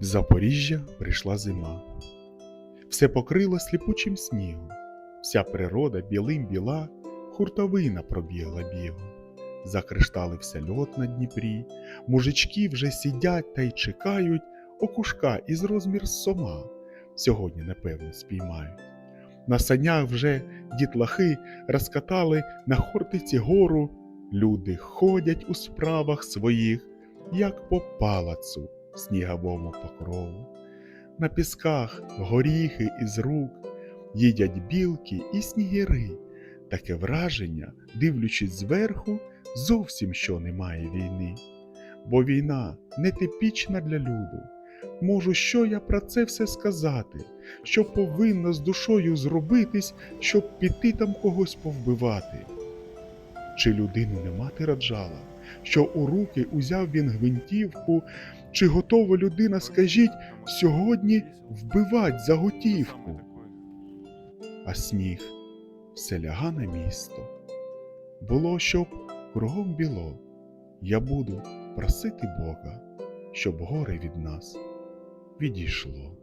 В Запоріжжя прийшла зима. Все покрило сліпучим снігом, вся природа білим біла, хуртовина пробігла бігом. Закришталився льот на Дніпрі, мужички вже сидять та й чекають окушка із розмір сома. Сьогодні, напевно, спіймають. На санях вже дітлахи розкатали на хортиці гору. Люди ходять у справах своїх, як по палацу сніговому покрову. На пісках горіхи із рук їдять білки і снігіри. Таке враження, дивлячись зверху, зовсім що немає війни. Бо війна не типічна для люду. Можу, що я про це все сказати, що повинно з душою зробитись, щоб піти там когось повбивати. Чи людину не мати раджала, що у руки узяв він гвинтівку, чи готова людина, скажіть, сьогодні вбивать за готівку? А сніг все ляга на місто. Було, щоб кругом біло, я буду просити Бога, щоб горе від нас відійшло.